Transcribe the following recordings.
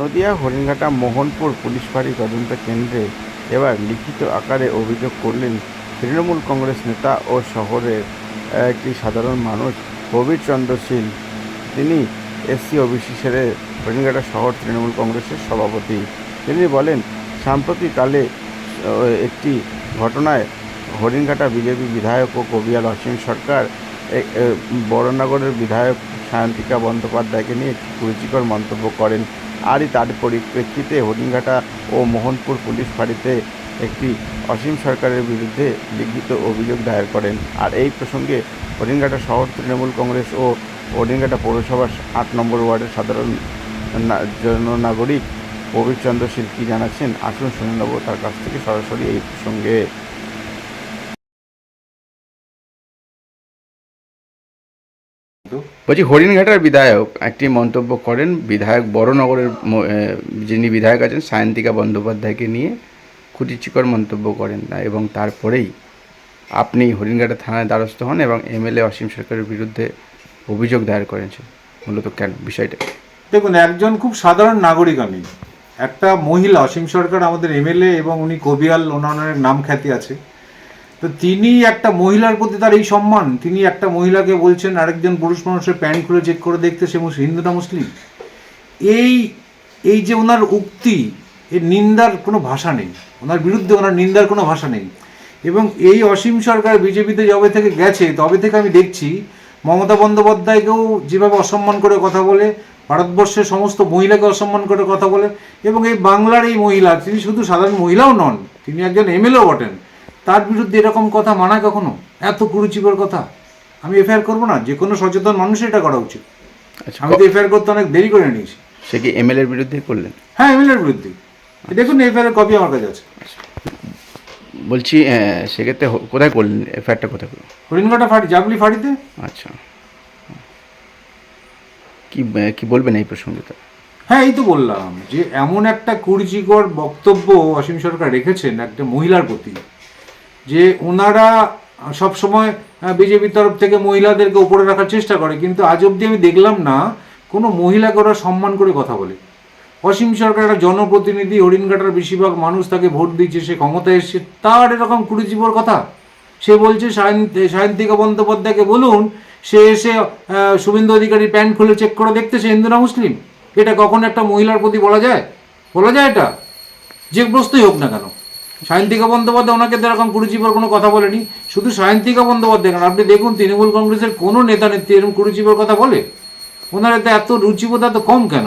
Nadia, Haringhata, Mohanpur police ফাঁড়ি তদন্ত কেন্দ্রে এবার লিখিত আকারে অভিযোগ করলেন তৃণমূল কংগ্রেস নেতা ও শহরের একটি সাধারণ মানুষ প্রবীর চন্দ্র তিনি এসসি ওবিসি সেরে হরিণঘাটা শহর তৃণমূল কংগ্রেসের সভাপতি। তিনি বলেন সাম্প্রতিককালে একটি ঘটনায় হরিণঘাটা বিজেপি বিধায়ক ও কবিয়াল অসীম সরকার বড়নগরের বিধায়ক সায়ন্তিকা বন্দ্যোপাধ্যায়কে নিয়ে একটি কুরুচিকর মন্তব্য করেন। আরই তার পরিপ্রেক্ষিতে হরিণঘাটা ও মোহনপুর পুলিশ ফাঁড়িতে একটি অসীম সরকারের বিরুদ্ধে লিখিত অভিযোগ দায়ের করেন। আর এই প্রসঙ্গে হরিণঘাটা শহর তৃণমূল কংগ্রেস ও হরিণঘাটা পৌরসভার আট নম্বর ওয়ার্ডের সাধারণ জননাগরিক প্রবীর চন্দ্র শীল জানাচ্ছেন, আসুন শুনে নেব তার কাছ থেকে সরাসরি এই প্রসঙ্গে। বলছি, হরিণঘাটার বিধায়ক একটি মন্তব্য করেন, বিধায়ক বড়নগরের যিনি বিধায়ক আছেন, সায়ন্তিকা বন্দ্যোপাধ্যায়কে নিয়ে কুটিচিকর মন্তব্য করেন এবং তারপরেই আপনি হরিণঘাটা থানায় দ্বারস্থ হন এবং এমএলএ অসীম সরকারের বিরুদ্ধে অভিযোগ দায়ের করেছেন মূলত কেন, বিষয়টা দেখুন, একজন খুব সাধারণ নাগরিক আমি। একটা মহিলা, অসীম সরকার আমাদের এমএলএ এবং উনি কবিয়াল ওনার নাম খ্যাতি আছে। তো তিনি একটা মহিলার প্রতি তার এই সম্মান। তিনি একটা মহিলাকে বলছেন, আরেকজন পুরুষ মানুষের প্যান্ট খুলে চেক করে দেখতে সে হিন্দু না মুসলিম? এই এই যে ওনার উক্তি, এর নিন্দার কোনো ভাষা নেই। ওনার বিরুদ্ধে ওনার নিন্দার কোনো ভাষা নেই। এবং এই অসীম সরকার বিজেপিতে যবে থেকে গেছে, তবে থেকে আমি দেখছি, মমতা বন্দ্যোপাধ্যায়কেও যেভাবে অসম্মান করে কথা বলে, ভারতবর্ষের সমস্ত মহিলাকে অসম্মান করে কথা বলে, এবং এই বাংলার এই মহিলা, তিনি শুধু সাধারণ মহিলাও নন, তিনি একজন এমএলএও বটেন। তার বিরুদ্ধে এরকম কথা মানা কখনো? এত কুরুচিকর কথা। আমি এফআইআর করব না যে কোনো সচেতন মানুষের এটা করা উচিত। আচ্ছা আমি তো এফআইআর করতে অনেক দেরি করে নিয়েছি। সে কি এমএলএর বিরুদ্ধে করলেন? হ্যাঁ এমএলএর বিরুদ্ধে। দেখুন এফআইআর কপি আমার কাছে আছে। বলছি আহ, সেক্ষেত্রে কোথায় করলেন? এফআইআরটা কোথায় করলেন? হরিণঘাটা ফাড়ি জাগলি ফাড়িতে? আচ্ছা। কি কি বলবেন এই প্রসঙ্গে তো হ্যাঁ এই তো বললাম যে এমন একটা কুরুচিকর বক্তব্য অসীম সরকার রেখেছেন একটা মহিলার প্রতি। যে ওনারা সব সময় বিজেপির তরফ থেকে মহিলাদেরকে উপরে রাখার চেষ্টা করে, কিন্তু আজ অবধি আমি দেখলাম না কোনো মহিলাকে ওরা সম্মান করে কথা বলে। অসীম সরকার একটা জনপ্রতিনিধি হরিণঘাটার বেশিরভাগ মানুষ তাকে ভোট দিচ্ছে, সে ক্ষমতায় এসছে, তার এরকম কুরুচিকর কথা। সে বলছে সায়ন্তিকা বন্দ্যোপাধ্যায়কে বলুন, সে এসে শুভেন্দু অধিকারী প্যান্ট খুলে চেক করে দেখতে সে হিন্দু না মুসলিম? এটা কখন একটা মহিলার প্রতি বলা যায়? বলা যায় এটা? যে প্রশ্নই হোক না কেন। সায়ন্তিকা বন্দ্যোপাধ্যায় ওনাকে তো এরকম কুরুচিপর কোনো কথা বলেনি। শুধু সায়ন্তিকা বন্দ্যোপাধ্যায় কেন? আপনি দেখুন তৃণমূল কংগ্রেসের কোনো নেতা নেত্রী এরকম কুরুচিপর কথা বলে? ওনার এতে এত রুচিবোধ এত কম কেন?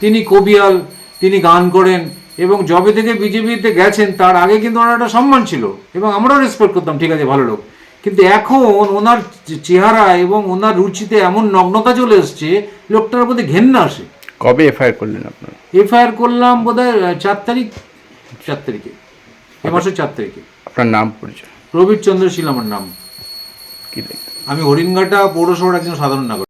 তিনি কবিয়াল তিনি গান করেন এবং জবে থেকে বিজেপিতে গেছেন তার আগে কিন্তু ওনার একটা সম্মান ছিল এবং আমরাও রেসপেক্ট করতাম ঠিক আছে ভালো লোক। কিন্তু এখন ওনার চেহারা এবং ওনার রুচিতে এমন নগ্নতা চলে এসছে লোকটার প্রতি ঘেন্না আসে। কবে এফআইআর করলেন আপনারা? এফআইআর করলাম বোধহয় চার তারিখ চার তারিখে। এ মাসের চার তারিখে। আপনার নাম পরিচয়? প্রবীর চন্দ্র শীল আমার নাম। কি আমি হরিণঘাটা পৌরসভার একজন সাধারণ নাগরিক।